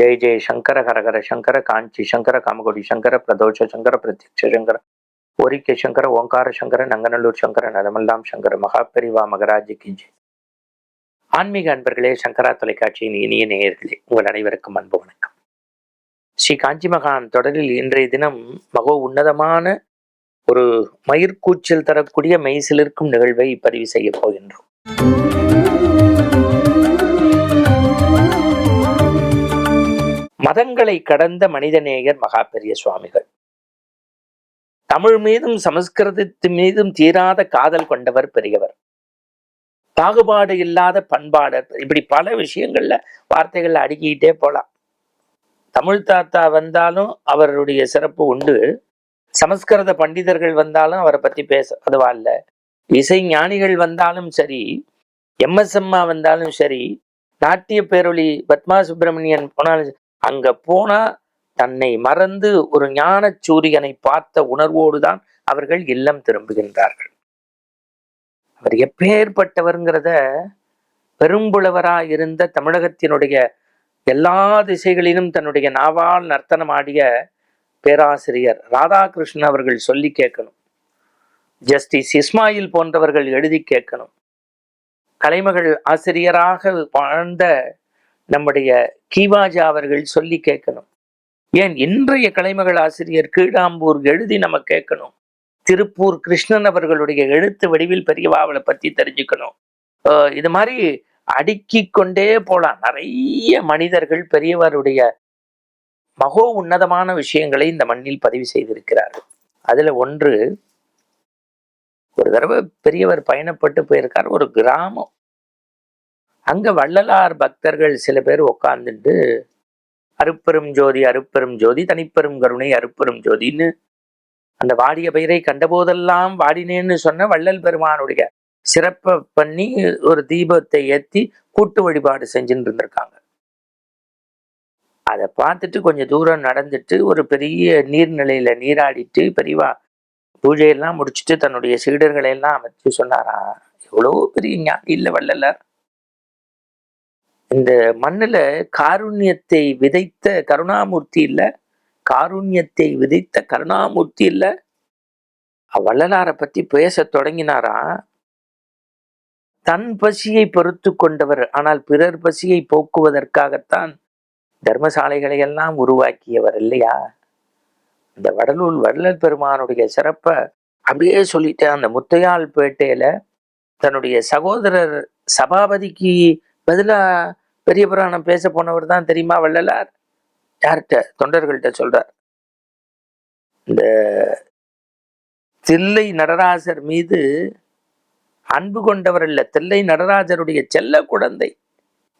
ஜெய ஜெய சங்கர ஹரஹர சங்கர காஞ்சி சங்கர காமகோடி சங்கர பிரதோஷ சங்கர பிரத்யக்ஷ சங்கர ஓரிக்க சங்கர ஓங்கார சங்கர நங்கநல்லூர் சங்கர நலமெல்லாம் சங்கர மகாபெரிவா மகராஜ் கிஞ்சி ஆன்மீக அன்பர்களே சங்கரா தொலைக்காட்சியின் இனிய நேயர்களே உங்கள் அனைவருக்கும் அன்பு வணக்கம். ஸ்ரீ காஞ்சி மகான் தொடரில் இன்றைய தினம் மகோ உன்னதமான ஒரு மயிர்கூச்சல் தரக்கூடிய மெய்சிலிருக்கும் நிகழ்வை பதிவு செய்ய போகின்றோம். மதங்களை கடந்த மனிதநேயர் மகா பெரிய சுவாமிகள். தமிழ் மீதும் சமஸ்கிருதத்து மீதும் தீராத காதல் கொண்டவர் பெரியவர். பாகுபாடு இல்லாத பண்பாடர். இப்படி பல விஷயங்கள்ல வார்த்தைகள்ல அடுக்கிக்கிட்டே போலாம். தமிழ் தாத்தா வந்தாலும் அவருடைய சிறப்பு உண்டு. சமஸ்கிருத பண்டிதர்கள் வந்தாலும் அவரை பத்தி பேச அதுவா இல்ல. இசை ஞானிகள் வந்தாலும் சரி எம்எஸ்எம்மா வந்தாலும் சரி நாட்டிய பேரொளி பத்மா சுப்பிரமணியன் போனாலும் அங்க போனா தன்னை மறந்து ஒரு ஞான சூரியனை பார்த்த உணர்வோடுதான் அவர்கள் இல்லம் திரும்புகின்றார்கள். அவர் எப்பேற்பட்டவர்ங்கிறத பெரும்புலவரா இருந்த தமிழகத்தினுடைய எல்லா திசைகளிலும் தன்னுடைய நாவால் நர்த்தனமாடிய பேராசிரியர் ராதாகிருஷ்ணன் அவர்கள் சொல்லி கேட்கணும். ஜஸ்டிஸ் இஸ்மாயில் போன்றவர்கள் எழுதி கேட்கணும். கலைமகள் ஆசிரியராக வாழ்ந்த நம்முடைய கீவாஜா அவர்கள் சொல்லி கேட்கணும். ஏன் இன்றைய கலைமகள் ஆசிரியர் கீழாம்பூர் எழுதி நம்ம கேட்கணும்? திருப்பூர் கிருஷ்ணன் அவர்களுடைய எழுத்து வடிவில் பெரியவாவளை பத்தி தெரிஞ்சுக்கணும். இது மாதிரி அடுக்கி கொண்டே போலாம். நிறைய மனிதர்கள் பெரியவருடைய மகோ உன்னதமான விஷயங்களை இந்த மண்ணில் பதிவு செய்திருக்கிறார்கள். அதுல ஒன்று ஒரு தடவை பெரியவர் பயணப்பட்டு போயிருக்கார். ஒரு கிராமம். அங்க வள்ளலார் பக்தர்கள் சில பேர் உட்கார்ந்துட்டு அருப்பெரும் ஜோதி அருப்பெரும் ஜோதி தனிப்பெரும் கருணை அருப்பெரும் ஜோதின்னு அந்த வாடிய பெயரை கண்டபோதெல்லாம் வாடினேன்னு சொன்ன வள்ளல் பெருமானுடைய சிறப்பை பண்ணி ஒரு தீபத்தை ஏத்தி கூட்டு வழிபாடு செஞ்சுட்டு இருந்திருக்காங்க. அதை பார்த்துட்டு கொஞ்சம் தூரம் நடந்துட்டு ஒரு பெரிய நீர்நிலையில நீராடிட்டு பெரியவா பூஜையெல்லாம் முடிச்சுட்டு தன்னுடைய சீடர்களை எல்லாம் அமைச்சு சொன்னாரா எவ்வளவு பெரிய ஞானி இல்லை வள்ளலார். இந்த மண்ணுல காருண்யத்தை விதைத்த கருணாமூர்த்தி இல்ல? காருண்யத்தை விதைத்த கருணாமூர்த்தி இல்ல? வள்ளலாரை பத்தி பேச தொடங்கினாரா? தன் பசியை பொறுத்து கொண்டவர் ஆனால் பிறர் பசியை போக்குவதற்காகத்தான் தர்மசாலைகளை எல்லாம் உருவாக்கியவர் இல்லையா? இந்த வடலூர் வள்ளல் பெருமானுடைய சிறப்பை அப்படியே சொல்லிட்டு அந்த முத்தையால் பேட்டையில தன்னுடைய சகோதரர் சபாபதிக்கு பதிலா பெரிய புராணம் பேச போனவர் தான் தெரியுமா வள்ளலார்? யார்கிட்ட? தொண்டர்கள்ட்ட சொல்றார். இந்த தில்லை நடராஜர் மீது அன்பு கொண்டவர் அல்ல. தில்லை நடராஜருடைய செல்ல குழந்தை.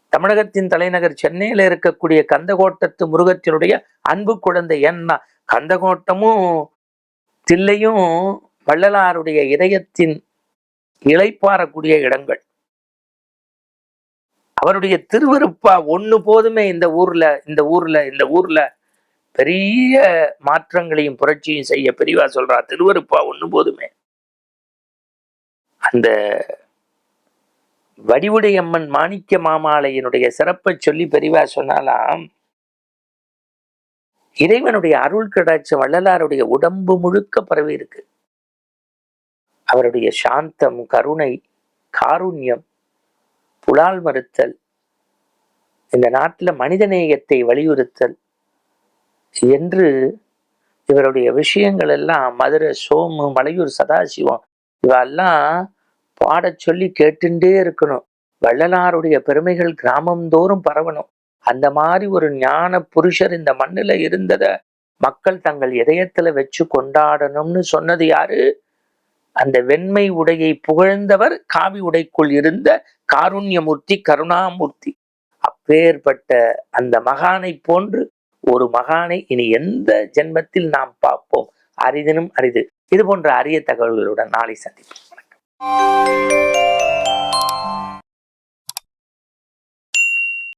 தமிழகத்தின் தலைநகர் சென்னையில இருக்கக்கூடிய கந்தகோட்டத்து முருகத்தினுடைய அன்பு குழந்தை. என்ன கந்தகோட்டமும் தில்லையும் வள்ளலாருடைய இதயத்தின் இழைப்பாறக்கூடிய இடங்கள். அவருடைய திருவருப்பா ஒன்று போதுமே இந்த ஊர்ல இந்த ஊர்ல இந்த ஊர்ல. பெரிய மாற்றங்களையும் புரட்சியும் செய்ய பெரியவா சொல்றா திருவருப்பா ஒன்று போதுமே. அந்த வடிவுடையம்மன் மாணிக்க மாமாலையினுடைய சிறப்பை சொல்லி பெரியவா சொன்னாலாம் இறைவனுடைய அருள் கிடைச்ச வள்ளலாருடைய உடம்பு முழுக்க பரவி இருக்கு அவருடைய சாந்தம் கருணை காருண்யம் உலால் மறுத்தல் இந்த நாட்டில் மனிதநேயத்தை வலியுறுத்தல் என்று இவருடைய விஷயங்கள் எல்லாம் மதுரை சோமு மலையூர் சதாசிவம் இவெல்லாம் பாடச் சொல்லி கேட்டுட்டே இருக்கணும். வள்ளலாருடைய பெருமைகள் கிராமந்தோறும் பரவணும். அந்த மாதிரி ஒரு ஞான புருஷர் இந்த மண்ணுல இருந்ததை மக்கள் தங்கள் இதயத்துல வச்சு கொண்டாடணும்னு சொன்னது யாரு? அந்த வெண்மை உடையை புகழ்ந்தவர் காவி உடைக்குள் இருந்த காருண்யமூர்த்தி கருணாமூர்த்தி. அப்பேற்பட்ட அந்த மகானை போன்று ஒரு மகானை இனி எந்த ஜென்மத்தில் நாம் பார்ப்போம்? அரிதினும் அரிது. இது போன்ற அரிய தகவல்களுடன் நாளை சந்திப்போம். வணக்கம்.